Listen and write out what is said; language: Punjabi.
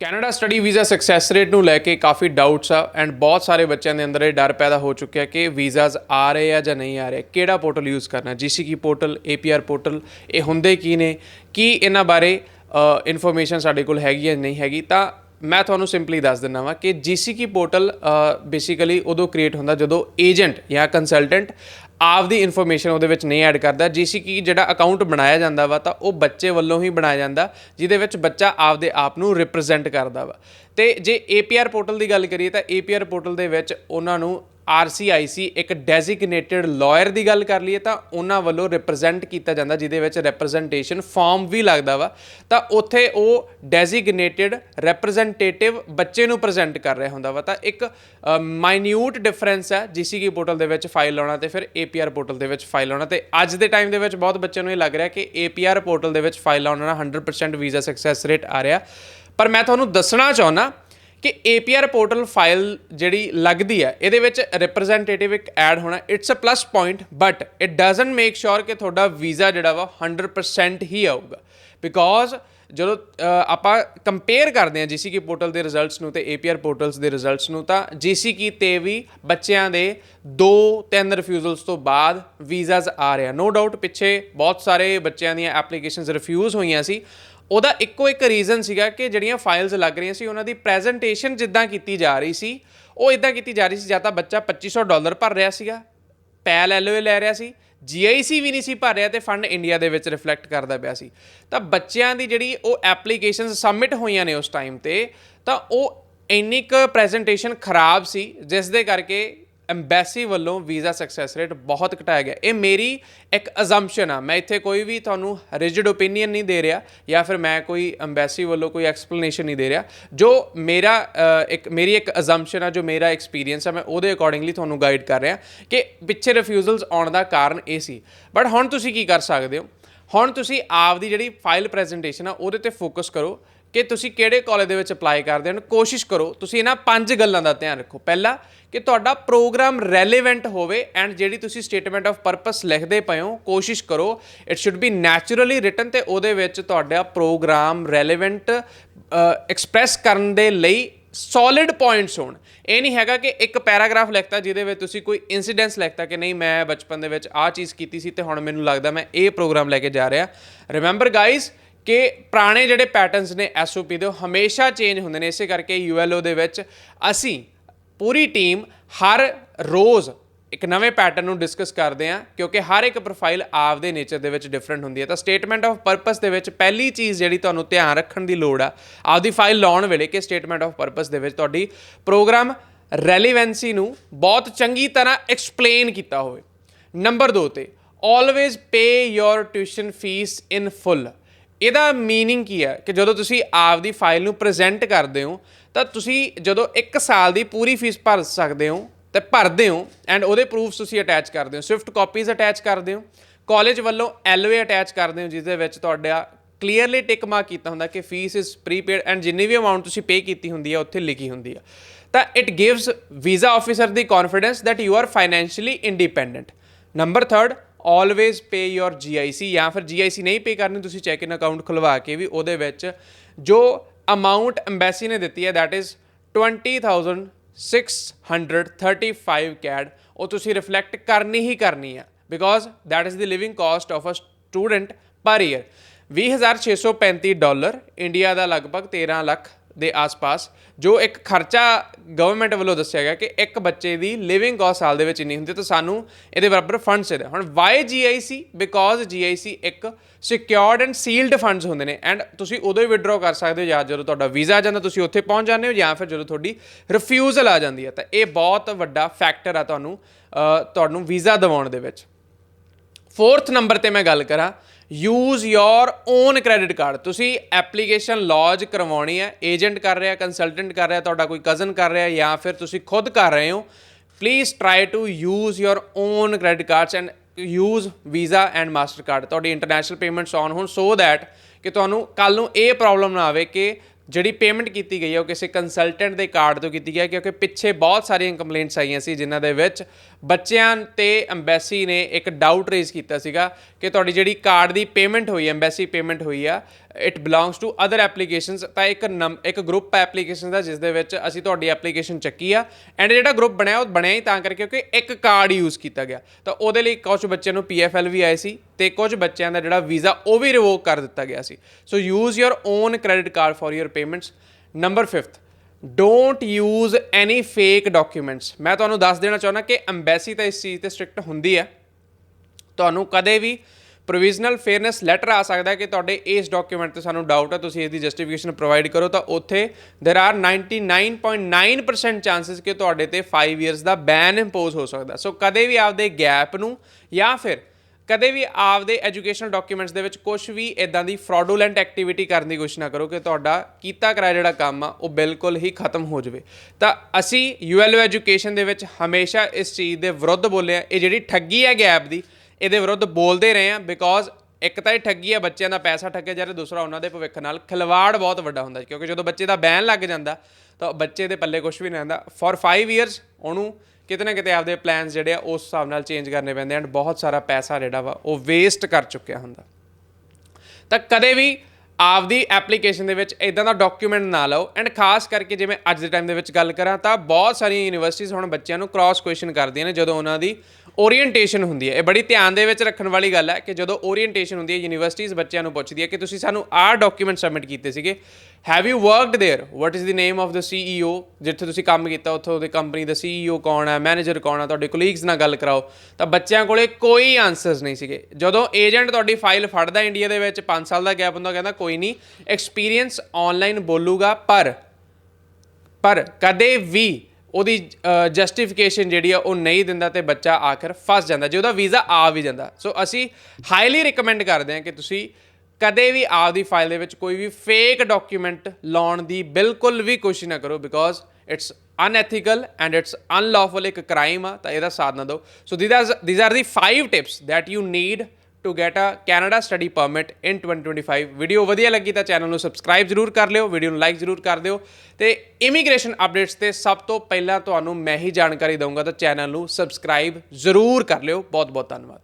Canada study visa success rate ਨੂੰ ਲੈ ਕੇ ਕਾਫੀ ਡਾਊਟਸ ਆ ਐਂਡ ਬਹੁਤ ਸਾਰੇ ਬੱਚਿਆਂ ਦੇ ਅੰਦਰ ਇਹ ਡਰ ਪੈਦਾ ਹੋ ਚੁੱਕਿਆ ਕਿ ਵੀਜ਼ਾਸ ਆ ਰਹੇ ਆ ਜਾਂ ਨਹੀਂ ਆ ਰਹੇ। ਕਿਹੜਾ ਪੋਰਟਲ ਯੂਜ਼ ਕਰਨਾ? ਜੀਸੀਕੀ ਪੋਰਟਲ ਏਪੀਆਰ ਪੋਰਟਲ, ਇਹ ਹੁੰਦੇ ਕੀ ਨੇ? ਕੀ ਇਹਨਾਂ ਬਾਰੇ ਇਨਫੋਰਮੇਸ਼ਨ ਸਾਡੇ ਕੋਲ ਹੈਗੀ ਹੈ ਨਹੀਂ ਹੈਗੀ? ਤਾਂ ਮੈਂ ਤੁਹਾਨੂੰ ਸਿੰਪਲੀ ਦੱਸ ਦਿੰਦਾ ਵਾਂ ਕਿ ਜੀਸੀਕੀ ਪੋਰਟਲ ਬੇਸਿਕਲੀ ਉਦੋਂ ਕ੍ਰੀਏਟ ਹੁੰਦਾ ਜਦੋਂ ਏਜੰਟ ਜਾਂ ਕੰਸਲਟੈਂਟ ਆਪਦੀ ਇਨਫੋਰਮੇਸ਼ਨ ਉਹਦੇ ਵਿੱਚ ਨਹੀਂ ਐਡ ਕਰਦਾ। ਜੀਸੀਕੀ ਜਿਹੜਾ ਅਕਾਊਂਟ ਬਣਾਇਆ ਜਾਂਦਾ ਵਾ, ਤਾਂ ਉਹ ਬੱਚੇ ਵੱਲੋਂ ਹੀ ਬਣਾਇਆ ਜਾਂਦਾ, ਜਿਹਦੇ ਵਿੱਚ ਬੱਚਾ ਆਪਦੇ ਆਪ ਨੂੰ ਰਿਪਰੈਜ਼ੈਂਟ ਕਰਦਾ ਵਾ। ਤੇ ਜੇ ਏਪੀਆਰ ਪੋਰਟਲ ਦੀ ਗੱਲ ਕਰੀਏ, ਤਾਂ ਏਪੀਆਰ ਪੋਰਟਲ ਦੇ ਵਿੱਚ ਉਹਨਾਂ ਨੂੰ ਆਰਸੀਆਈਸੀ ਇੱਕ ਡੈਜ਼ਿਗਨੇਟਿਡ ਲਾਇਰ ਦੀ ਗੱਲ ਕਰ ਲਈਏ ਤਾਂ ਉਹਨਾਂ ਵੱਲੋਂ ਰਿਪਰੈਜ਼ੈਂਟ ਕੀਤਾ ਜਾਂਦਾ, ਜਿਹਦੇ ਵਿੱਚ ਰਿਪਰੈਜ਼ੈਂਟੇਸ਼ਨ ਫਾਰਮ ਵੀ ਲੱਗਦਾ ਵਾ। ਤਾਂ ਉੱਥੇ ਉਹ ਡੈਜ਼ਿਗਨੇਟਿਡ ਰਿਪਰੈਜ਼ੈਂਟੇਟਿਵ ਬੱਚੇ ਨੂੰ ਪ੍ਰੈਜ਼ੈਂਟ ਕਰ ਰਿਹਾ ਹੁੰਦਾ ਵਾ। ਤਾਂ ਇੱਕ ਮਾਈਨਿਊਟ ਡਿਫਰੈਂਸ ਹੈ ਜੀਸੀਕੀ ਪੋਰਟਲ ਦੇ ਵਿੱਚ ਫਾਈਲ ਲਾਉਣਾ ਤੇ ਫਿਰ ਏਪੀਆਰ ਪੋਰਟਲ ਦੇ ਵਿੱਚ ਫਾਈਲ ਲਾਉਣਾ। ਤੇ ਅੱਜ ਦੇ ਟਾਈਮ ਦੇ ਵਿੱਚ ਬਹੁਤ ਬੱਚਿਆਂ ਨੂੰ ਇਹ ਲੱਗ ਰਿਹਾ ਕਿ ਏਪੀਆਰ ਪੋਰਟਲ ਦੇ ਵਿੱਚ ਫਾਈਲ ਲਾਉਣ ਨਾਲ 100% ਵੀਜ਼ਾ ਸਕਸੈਸ ਰੇਟ ਆ ਰਿਹਾ। ਪਰ ਮੈਂ ਤੁਹਾਨੂੰ ਦੱਸਣਾ ਚਾਹੁੰਦਾ ਕਿ APR ਪੋਰਟਲ ਫਾਈਲ ਜਿਹੜੀ ਲੱਗਦੀ ਹੈ, ਇਹਦੇ ਵਿੱਚ ਰਿਪਰੈਜ਼ੈਂਟੇਟਿਵ ਇੱਕ ਐਡ ਹੋਣਾ it's a plus point but it doesn't make sure ਕਿ ਤੁਹਾਡਾ ਵੀਜ਼ਾ ਜਿਹੜਾ ਵਾ 100% ਹੀ ਆਊਗਾ। ਬਿਕੋਜ਼ ਜਦੋਂ ਆਪਾਂ ਕੰਪੇਅਰ ਕਰਦੇ ਹਾਂ ਜੀਸੀਕੀ ਪੋਰਟਲ ਦੇ ਰਿਜ਼ਲਟਸ ਨੂੰ ਤੇ APR ਪੋਰਟਲਸ ਦੇ ਰਿਜ਼ਲਟਸ ਨੂੰ, ਤਾਂ ਜੀਸੀਕੀ ਤੇ ਵੀ ਬੱਚਿਆਂ ਦੇ ਦੋ ਤਿੰਨ ਰਿਫਿਊਜ਼ਲਸ ਤੋਂ ਬਾਅਦ ਵੀਜ਼ਾਸ ਆ ਰਿਹਾ ਨੋ ਡਾਊਟ ਪਿੱਛੇ ਬਹੁਤ ਸਾਰੇ ਬੱਚਿਆਂ ਦੀਆਂ ਐਪਲੀਕੇਸ਼ਨਸ ਰਿਫਿਊਜ਼ ਹੋਈਆਂ ਸੀ। ਉਹਦਾ ਇੱਕੋ ਇੱਕ ਰੀਜ਼ਨ ਸੀਗਾ ਕਿ ਜਿਹੜੀਆਂ ਫਾਈਲਸ ਲੱਗ ਰਹੀਆਂ ਸੀ, ਉਹਨਾਂ ਦੀ ਪ੍ਰੈਜੈਂਟੇਸ਼ਨ ਜਿੱਦਾਂ ਕੀਤੀ ਜਾ ਰਹੀ ਸੀ, ਉਹ ਇਦਾਂ ਕੀਤੀ ਜਾ ਰਹੀ ਸੀ, ਜਾਂ ਤਾਂ ਬੱਚਾ 2500 ਡਾਲਰ ਭਰ ਰਿਹਾ ਸੀਗਾ, ਪੈਲ ਐਲਓਏ ਲੈ ਰਿਹਾ ਸੀ ਜੀਆਈਸੀ ਵੀ ਨਹੀਂ ਸੀ ਭਰ ਰਿਹਾ ਤੇ ਫੰਡ ਇੰਡੀਆ ਦੇ ਵਿੱਚ ਰਿਫਲੈਕਟ ਕਰਦਾ ਪਿਆ ਸੀ। ਤਾਂ ਬੱਚਿਆਂ ਦੀ ਜਿਹੜੀ ਉਹ ਐਪਲੀਕੇਸ਼ਨਸ ਸਬਮਿਟ ਹੋਈਆਂ ਨੇ ਉਸ ਟਾਈਮ ਤੇ, ਤਾਂ ਉਹ ਇੰਨੀ ਕੁ ਪ੍ਰੈਜੈਂਟੇਸ਼ਨ ਖਰਾਬ ਸੀ ਜਿਸ ਦੇ ਕਰਕੇ ਐਮਬੈਸੀ ਵੱਲੋਂ ਵੀਜ਼ਾ ਸਕਸੈਸ ਰੇਟ ਬਹੁਤ ਘਟਾਇਆ ਗਿਆ। ਇਹ ਮੇਰੀ ਇੱਕ ਅਜ਼ੰਪਸ਼ਨ ਆ। ਮੈਂ ਇੱਥੇ ਕੋਈ ਵੀ ਤੁਹਾਨੂੰ ਰਿਜਿਡ ਓਪੀਨੀਅਨ ਨਹੀਂ ਦੇ ਰਿਹਾ ਜਾਂ ਫਿਰ ਮੈਂ ਕੋਈ ਐਮਬੈਸੀ ਵੱਲੋਂ ਕੋਈ ਐਕਸਪਲੇਨੇਸ਼ਨ ਨਹੀਂ ਦੇ ਰਿਹਾ। ਜੋ ਮੇਰਾ ਇੱਕ, ਮੇਰੀ ਇੱਕ ਅਜ਼ੰਪਸ਼ਨ ਆ, ਜੋ ਮੇਰਾ ਐਕਸਪੀਰੀਅੰਸ ਆ, ਮੈਂ ਉਹਦੇ ਅਕੋਰਡਿੰਗਲੀ ਤੁਹਾਨੂੰ ਗਾਈਡ ਕਰ ਰਿਹਾ ਕਿ ਪਿੱਛੇ ਰਿਫਿਊਜ਼ਲਸ ਆਉਣ ਦਾ ਕਾਰਨ ਇਹ ਸੀ। ਬਟ ਹੁਣ ਤੁਸੀਂ ਕੀ ਕਰ ਸਕਦੇ ਹੋ? ਹੁਣ ਤੁਸੀਂ ਆਪ ਦੀ ਜਿਹੜੀ ਫਾਈਲ ਪ੍ਰੈਜੈਂਟੇਸ਼ਨ ਆ, ਉਹਦੇ ਤੇ ਫੋਕਸ ਕਰੋ। ਕਿ ਤੁਸੀਂ ਕਿਹੜੇ ਕਾਲਜ ਦੇ ਵਿੱਚ ਅਪਲਾਈ ਕਰਦੇ ਹੋ ਕੋਸ਼ਿਸ਼ ਕਰੋ, ਤੁਸੀਂ ਇਹਨਾਂ ਪੰਜ ਗੱਲਾਂ ਦਾ ਧਿਆਨ ਰੱਖੋ। ਪਹਿਲਾ, ਕਿ ਤੁਹਾਡਾ ਪ੍ਰੋਗਰਾਮ ਰੈਲੇਵੈਂਟ ਹੋਵੇ ਐਂਡ ਜਿਹੜੀ ਤੁਸੀਂ ਸਟੇਟਮੈਂਟ ਆਫ ਪਰਪਸ ਲਿਖਦੇ ਪਏ ਹੋ, ਕੋਸ਼ਿਸ਼ ਕਰੋ it should be naturally written ਤੇ ਉਹਦੇ ਵਿੱਚ ਤੁਹਾਡਾ ਪ੍ਰੋਗਰਾਮ ਰੈਲੇਵੈਂਟ ਐਕਸਪ੍ਰੈਸ ਕਰਨ ਦੇ ਲਈ ਸੋਲਿਡ ਪੁਆਇੰਟਸ ਹੋਣ। ਇਹ ਨਹੀਂ ਹੈਗਾ ਕਿ ਇੱਕ ਪੈਰਾਗ੍ਰਾਫ ਲਿਖਤਾ ਜਿਹਦੇ ਵਿੱਚ ਤੁਸੀਂ ਕੋਈ ਇਨਸੀਡੈਂਟਸ ਲਿਖਤਾ ਕਿ ਨਹੀਂ, ਮੈਂ ਬਚਪਨ ਦੇ ਵਿੱਚ ਆਹ ਚੀਜ਼ ਕੀਤੀ ਸੀ ਤੇ ਹੁਣ ਮੈਨੂੰ ਲੱਗਦਾ ਮੈਂ ਇਹ ਪ੍ਰੋਗਰਾਮ ਲੈ ਕੇ ਜਾ ਰਿਹਾ। ਰਿਮੈਂਬਰ ਗਾਇਜ਼ ਕਿ ਪੁਰਾਣੇ ਜਿਹੜੇ ਪੈਟਰਨਸ ਨੇ ਐਸਓਪੀ ਦੇ ਉਹ ਹਮੇਸ਼ਾ ਚੇਂਜ ਹੁੰਦੇ ਨੇ, ਇਸੇ ਕਰਕੇ ਯੂਐਲਓ ਦੇ ਵਿੱਚ ਅਸੀਂ ਪੂਰੀ ਟੀਮ ਹਰ ਰੋਜ਼ ਇੱਕ ਨਵੇਂ ਪੈਟਰਨ ਨੂੰ ਡਿਸਕਸ ਕਰਦੇ ਹਾਂ, ਕਿਉਂਕਿ ਹਰ ਇੱਕ ਪ੍ਰੋਫਾਈਲ ਆਪਦੇ ਨੇਚਰ ਦੇ ਵਿੱਚ ਡਿਫਰੈਂਟ ਹੁੰਦੀ ਹੈ। ਤਾਂ ਸਟੇਟਮੈਂਟ ਆਫ ਪਰਪਸ ਦੇ ਵਿੱਚ ਪਹਿਲੀ ਚੀਜ਼ ਜਿਹੜੀ ਤੁਹਾਨੂੰ ਧਿਆਨ ਰੱਖਣ ਦੀ ਲੋੜ ਆ, ਆਪਦੀ ਫਾਈਲ ਲਾਉਣ ਵੇਲੇ ਕਿ ਸਟੇਟਮੈਂਟ ਆਫ ਪਰਪਸ ਦੇ ਵਿੱਚ ਤੁਹਾਡੀ ਪ੍ਰੋਗਰਾਮ ਰੈਲੇਵੈਂਸੀ ਨੂੰ ਬਹੁਤ ਚੰਗੀ ਤਰ੍ਹਾਂ ਐਕਸਪਲੇਨ ਕੀਤਾ ਹੋਵੇ। ਨੰਬਰ 2 ਤੇ always pay your tuition fees in full ਇਹਦਾ ਮੀਨਿੰਗ ਕੀ ਹੈ? ਕਿ ਜਦੋਂ ਤੁਸੀਂ ਆਪਦੀ ਫਾਈਲ ਨੂੰ ਪ੍ਰੈਜ਼ੈਂਟ ਕਰਦੇ ਹੋ, ਤਾਂ ਤੁਸੀਂ ਜਦੋਂ ਇੱਕ ਸਾਲ ਦੀ ਪੂਰੀ ਫੀਸ ਭਰ ਸਕਦੇ ਹੋ, ਤੇ ਭਰਦੇ ਹੋ ਐਂਡ ਉਹਦੇ ਪ੍ਰੂਫਸ ਤੁਸੀਂ ਅਟੈਚ ਕਰਦੇ ਹੋ। ਸਵਿਫਟ ਕਾਪੀਜ਼ ਅਟੈਚ ਕਰਦੇ ਹੋ। ਕਾਲਜ ਵੱਲੋਂ ਐਲਓਏ ਅਟੈਚ ਕਰਦੇ ਹੋ ਜਿਸ ਦੇ ਵਿੱਚ ਤੁਹਾਡਾ ਕਲੀਅਰਲੀ ਟਿਕ ਮਾਰਕ ਕੀਤਾ ਹੁੰਦਾ ਕਿ ਫੀਸ ਇਜ਼ ਪ੍ਰੀਪੇਡ ਐਂਡ ਜਿੰਨੀ ਵੀ ਅਮਾਉਂਟ ਤੁਸੀਂ ਪੇ ਕੀਤੀ ਹੁੰਦੀ ਹੈ ਉੱਥੇ ਲਿਖੀ ਹੁੰਦੀ ਹੈ ਤਾਂ it gives visa officer the confidence that you are financially independent number 3 always pay your GIC ਜਾਂ ਫਿਰ GIC ਨਹੀਂ ਪੇ ਕਰਨੀ, ਤੁਸੀਂ ਚੈੱਕ ਇਨ ਅਕਾਊਂਟ ਖੁਲਵਾ ਕੇ ਵੀ ਉਹਦੇ ਵਿੱਚ ਜੋ ਅਮਾਉਂਟ ਐਮਬੈਸੀ ਨੇ ਦਿੱਤੀ ਹੈ, that is 20635 ਕੈਡ ਉਹ ਤੁਸੀਂ ਰਿਫਲੈਕਟ ਕਰਨੀ ਹੀ ਕਰਨੀ ਆ because that is the living cost of a student per year. 20635 dollar India ਦਾ ਲਗਭਗ 13 ਲੱਖ ਦੇ ਆਸ-ਪਾਸ, ਜੋ ਇੱਕ ਖਰਚਾ ਗਵਰਨਮੈਂਟ ਵੱਲੋਂ ਦੱਸਿਆ ਗਿਆ ਕਿ ਇੱਕ ਬੱਚੇ ਦੀ ਲਿਵਿੰਗ ਕਾਸਟ ਸਾਲ ਦੇ ਵਿੱਚ ਇੰਨੀ ਹੁੰਦੀ ਤਾਂ ਸਾਨੂੰ ਇਹਦੇ ਬਰਾਬਰ ਫੰਡਸ ਇਹਦੇ ਹੁਣ ਵਾਈ GIC ਬਿਕੋਜ਼ GIC ਇੱਕ ਸਿਕਿਉਰਡ ਐਂਡ ਸੀਲਡ ਫੰਡਸ ਹੁੰਦੇ ਨੇ ਐਂਡ ਤੁਸੀਂ ਉਦੋਂ ਹੀ ਵਿਡਰਾਅ ਕਰ ਸਕਦੇ ਹੋ, ਜਾਂ ਜਦੋਂ ਤੁਹਾਡਾ ਵੀਜ਼ਾ ਆ ਜਾਂਦਾ, ਤੁਸੀਂ ਉੱਥੇ ਪਹੁੰਚ ਜਾਂਦੇ ਹੋ, ਜਾਂ ਫਿਰ ਜਦੋਂ ਤੁਹਾਡੀ ਰਿਫਿਊਜ਼ਲ ਆ ਜਾਂਦੀ ਹੈ। ਤਾਂ ਇਹ ਬਹੁਤ ਵੱਡਾ ਫੈਕਟਰ ਆ ਤੁਹਾਨੂੰ ਤੁਹਾਨੂੰ ਵੀਜ਼ਾ ਦਿਵਾਉਣ ਦੇ ਵਿੱਚ। ਫੋਰਥ ਨੰਬਰ ਤੇ ਮੈਂ ਗੱਲ ਕਰਾਂ use your own credit card ਤੁਸੀਂ ਐਪਲੀਕੇਸ਼ਨ ਲੌਜ ਕਰਵਾਉਣੀ ਹੈ ਏਜੰਟ ਕਰ ਰਿਹਾ ਕੰਸਲਟੈਂਟ ਕਰ ਰਿਹਾ, ਤੁਹਾਡਾ ਕੋਈ ਕਜ਼ਨ ਕਰ ਰਿਹਾ ਜਾਂ ਫਿਰ ਤੁਸੀਂ ਖੁਦ ਕਰ ਰਹੇ ਹੋ please try to use your own credit cards and use Visa and Mastercard ਤੁਹਾਡੀ ਇੰਟਰਨੈਸ਼ਨਲ ਪੇਮੈਂਟਸ ਔਨ ਹੋਣ ਸੋ ਦੈਟ ਕਿ ਤੁਹਾਨੂੰ ਕੱਲ ਨੂੰ ਇਹ ਪ੍ਰੋਬਲਮ ਨਾ ਆਵੇ ਕਿ ਜਿਹੜੀ ਪੇਮੈਂਟ ਕੀਤੀ ਗਈ ਹੈ, ਉਹ ਕਿਸੇ ਕੰਸਲਟੈਂਟ ਦੇ ਕਾਰਡ ਤੋਂ ਕੀਤੀ ਗਈ ਹੈ, ਕਿਉਂਕਿ ਪਿੱਛੇ ਬਹੁਤ ਸਾਰੀਆਂ ਕੰਪਲੇਂਟਸ ਆਈਆਂ ਸੀ, ਜਿਨ੍ਹਾਂ ਦੇ ਵਿੱਚ ਬੱਚਿਆਂ ਤੇ ਐਮਬੈਸੀ ਨੇ ਇੱਕ ਡਾਊਟ ਰੇਜ਼ ਕੀਤਾ ਸੀਗਾ ਕਿ ਤੁਹਾਡੀ ਜਿਹੜੀ ਕਾਰਡ ਦੀ ਪੇਮੈਂਟ ਹੋਈ ਐਮਬੈਸੀ ਪੇਮੈਂਟ ਹੋਈ ਆ it belongs to other applications ਤਾਂ ਇੱਕ ਨਮ- ਇੱਕ ਗਰੁੱਪ ਹੈ ਐਪਲੀਕੇਸ਼ਨ ਦਾ ਜਿਸ ਦੇ ਵਿੱਚ ਅਸੀਂ ਤੁਹਾਡੀ ਐਪਲੀਕੇਸ਼ਨ ਚੱਕੀ ਆ ਐਂਡ ਜਿਹੜਾ ਗਰੁੱਪ ਬਣਿਆ, ਉਹ ਬਣਿਆ ਹੀ ਤਾਂ ਕਰਕੇ ਕਿਉਂਕਿ ਇੱਕ ਕਾਰਡ ਯੂਜ਼ ਕੀਤਾ ਗਿਆ। ਤਾਂ ਉਹਦੇ ਲਈ ਕੁਝ ਬੱਚਿਆਂ ਨੂੰ ਪੀਐਫਐਲ ਵੀ ਆਏ ਸੀ, ਤੇ ਕੁਝ ਬੱਚਿਆਂ ਦਾ ਜਿਹੜਾ ਵੀਜ਼ਾ ਉਹ ਵੀ ਰਿਵੋਕ ਕਰ ਦਿੱਤਾ ਗਿਆ ਸੀ। So use your own credit card for your payments number 5th don't use any fake documents ਮੈਂ ਤੁਹਾਨੂੰ ਦੱਸ ਦੇਣਾ ਚਾਹੁੰਦਾ ਕਿ ਐਮਬੈਸੀ ਤਾਂ ਇਸ ਚੀਜ਼ ਤੇ ਸਟ੍ਰਿਕਟ ਹੁੰਦੀ ਹੈ। ਤੁਹਾਨੂੰ ਕਦੇ ਵੀ ਪ੍ਰੋਵੀਜ਼ਨਲ ਫੇਅਰਨੈਸ ਲੈਟਰ ਆ ਸਕਦਾ ਹੈ ਕਿ ਤੁਹਾਡੇ ਇਸ ਡਾਕੂਮੈਂਟ ਤੇ ਸਾਨੂੰ ਡਾਊਟ ਹੈ, ਤੁਸੀਂ ਇਹਦੀ ਜਸਟੀਫਿਕੇਸ਼ਨ ਪ੍ਰੋਵਾਈਡ ਕਰੋ ਤਾਂ ਉੱਥੇ there are 99.9% ਚਾਂਸਸ ਕਿ ਤੁਹਾਡੇ ਤੇ 5 ਇਅਰਸ ਦਾ ਬੈਨ ਇੰਪੋਜ਼ ਹੋ ਸਕਦਾ ਸੋ ਕਦੇ ਵੀ ਆਪਦੇ ਗੈਪ ਨੂੰ ਜਾਂ ਫਿਰ ਕਦੇ ਵੀ ਆਪਦੇ ਐਜੂਕੇਸ਼ਨਲ ਡਾਕੂਮੈਂਟਸ ਦੇ ਵਿੱਚ ਕੁਝ ਵੀ ਇਦਾਂ ਦੀ ਫਰਾਡੂਲੈਂਟ ਐਕਟੀਵਿਟੀ ਕਰਨ ਦੀ ਕੋਸ਼ਿਸ਼ ਨਾ ਕਰੋ ਕਿ ਤੁਹਾਡਾ ਕੀਤਾ ਕਰਾਇਆ ਜਿਹੜਾ ਕੰਮ ਆ, ਉਹ ਬਿਲਕੁਲ ਹੀ ਖਤਮ ਹੋ ਜਾਵੇ। ਤਾਂ ਅਸੀਂ ਯੂਐਲਓ ਐਜੂਕੇਸ਼ਨ ਦੇ ਵਿੱਚ ਹਮੇਸ਼ਾ ਇਸ ਚੀਜ਼ ਦੇ ਵਿਰੁੱਧ ਬੋਲੇ ਆ ਇਹ ਜਿਹੜੀ ਠੱਗੀ ਹੈ ਗੈਪ ਦੀ ਇਹਦੇ ਵਿਰੁੱਧ ਬੋਲਦੇ ਰਹੇ ਆ ਬਿਕੋਜ਼ ਇੱਕ ਤਾਂ ਇਹ ਠੱਗੀ ਆ, ਬੱਚਿਆਂ ਦਾ ਪੈਸਾ ਠੱਗਿਆ ਜਾ ਰਿਹਾ ਦੂਸਰਾ ਉਹਨਾਂ ਦੇ ਭਵਿੱਖ ਨਾਲ ਖਿਲਵਾੜ ਬਹੁਤ ਵੱਡਾ ਹੁੰਦਾ ਕਿਉਂਕਿ ਜਦੋਂ ਬੱਚੇ ਦਾ ਬੈਨ ਲੱਗ ਜਾਂਦਾ, ਤਾਂ ਬੱਚੇ ਦੇ ਪੱਲੇ ਕੁਝ ਵੀ ਨਹੀਂ ਰਹਿੰਦਾ। ਫॉर 5 ਇਅਰਸ ਉਹਨੂੰ ਕਿਤੇ ਨਾ ਕਿਤੇ ਆਪਦੇ ਪਲਾਨਸ ਜਿਹੜੇ ਆ, ਉਸ ਹਿਸਾਬ ਨਾਲ ਚੇਂਜ ਕਰਨੇ ਪੈਂਦੇ ਐਂਡ ਬਹੁਤ ਸਾਰਾ ਪੈਸਾ ਜਿਹੜਾ ਵਾ, ਉਹ ਵੇਸਟ ਕਰ ਚੁੱਕਿਆ ਹੁੰਦਾ। ਤਾਂ ਕਦੇ ਵੀ ਆਪਦੀ ਐਪਲੀਕੇਸ਼ਨ ਦੇ ਵਿੱਚ ਇਦਾਂ ਦਾ ਡਾਕੂਮੈਂਟ ਨਾ ਲਓ ਐਂਡ ਖਾਸ ਕਰਕੇ ਜਿਵੇਂ ਅੱਜ ਦੇ ਟਾਈਮ ਦੇ ਵਿੱਚ ਗੱਲ ਕਰਾਂ, ਤਾਂ ਬਹੁਤ ਸਾਰੀਆਂ ਯੂਨੀਵਰਸਿਟੀਜ਼ ਹੁਣ ਬੱਚਿਆਂ ਨੂੰ ਕ੍ਰਾਸ ਕੁਐਸਚਨ ਕਰਦੀਆਂ ਨੇ ਜਦੋਂ ਉਹਨਾਂ ਦੀ ਓਰੀਐਂਟੇਸ਼ਨ ਹੁੰਦੀ ਹੈ ਇਹ ਬੜੀ ਧਿਆਨ ਦੇ ਵਿੱਚ ਰੱਖਣ ਵਾਲੀ ਗੱਲ ਹੈ ਕਿ ਜਦੋਂ ਓਰੀਐਂਟੇਸ਼ਨ ਹੁੰਦੀ ਹੈ ਯੂਨੀਵਰਸਿਟੀਜ਼ ਬੱਚਿਆਂ ਨੂੰ ਪੁੱਛਦੀ ਹੈ ਕਿ ਤੁਸੀਂ ਸਾਨੂੰ ਆਹ ਡਾਕੂਮੈਂਟ ਸਬਮਿਟ ਕੀਤੇ ਸੀਗੇ have you worked there what is the name of the CEO ਜਿੱਥੇ ਤੁਸੀਂ ਕੰਮ ਕੀਤਾ ਉੱਥੋਂ ਦੇ ਕੰਪਨੀ ਦਾ ਸੀਈਓ ਕੌਣ ਹੈ ਮੈਨੇਜਰ ਕੌਣ ਹੈ ਤੁਹਾਡੇ ਕੋਲੀਗਸ ਨਾਲ ਗੱਲ ਕਰਾਓ ਤਾਂ ਬੱਚਿਆਂ ਕੋਲੇ ਕੋਈ ਆਨਸਰਸ ਨਹੀਂ ਸੀਗੇ ਜਦੋਂ ਏਜੰਟ ਤੁਹਾਡੀ ਫਾਈਲ ਫੜਦਾ ਇੰਡੀਆ ਦੇ ਵਿੱਚ 5 ਸਾਲ ਦਾ ਗੈਪ ਹੁੰਦਾ ਕਹਿੰਦਾ ਕੋਈ ਨਹੀਂ ਐਕਸਪੀਰੀਅੰਸ ਆਨਲਾਈਨ ਬੋਲੂਗਾ ਪਰ ਪਰ ਕਦੇ ਵੀ ਉਹਦੀ ਜਸਟੀਫਿਕੇਸ਼ਨ ਜਿਹੜੀ ਆ, ਉਹ ਨਹੀਂ ਦਿੰਦਾ ਤੇ ਬੱਚਾ ਆਖਰ ਫਸ ਜਾਂਦਾ, ਜੇ ਉਹਦਾ ਵੀਜ਼ਾ ਆ ਵੀ ਜਾਂਦਾ। ਸੋ ਅਸੀਂ ਹਾਈਲੀ ਰეკਮੈਂਡ ਕਰਦੇ ਹਾਂ ਕਿ ਤੁਸੀਂ ਕਦੇ ਵੀ ਆਪਦੀ ਫਾਈਲ ਦੇ ਵਿੱਚ ਕੋਈ ਵੀ ਫੇਕ ਡਾਕੂਮੈਂਟ ਲਾਉਣ ਦੀ ਬਿਲਕੁਲ ਵੀ ਕੋਸ਼ਿਸ਼ ਨਾ ਕਰੋ because it's unethical and it's unlawful ਇੱਕ ਕ੍ਰਾਈਮ ਆ, ਤਾਂ ਇਹਦਾ ਸਾਥ ਨਾ ਦਿਓ। So these are the 5 tips that you need to get a Canada study permit in 2025 video ਵਧੀਆ ਲੱਗੀ ਤਾਂ ਚੈਨਲ ਨੂੰ ਸਬਸਕ੍ਰਾਈਬ ਜ਼ਰੂਰ ਕਰ ਲਿਓ ਵੀਡੀਓ ਨੂੰ ਲਾਈਕ ਜ਼ਰੂਰ ਕਰ ਦਿਓ ਤੇ ਇਮੀਗ੍ਰੇਸ਼ਨ ਅਪਡੇਟਸ ਤੇ ਸਭ ਤੋਂ ਪਹਿਲਾਂ ਤੁਹਾਨੂੰ ਮੈਂ ਹੀ ਜਾਣਕਾਰੀ ਦਊਂਗਾ ਤਾਂ ਚੈਨਲ ਨੂੰ ਸਬਸਕ੍ਰਾਈਬ ਜ਼ਰੂਰ ਕਰ ਲਿਓ। ਬਹੁਤ ਬਹੁਤ ਧੰਨਵਾਦ।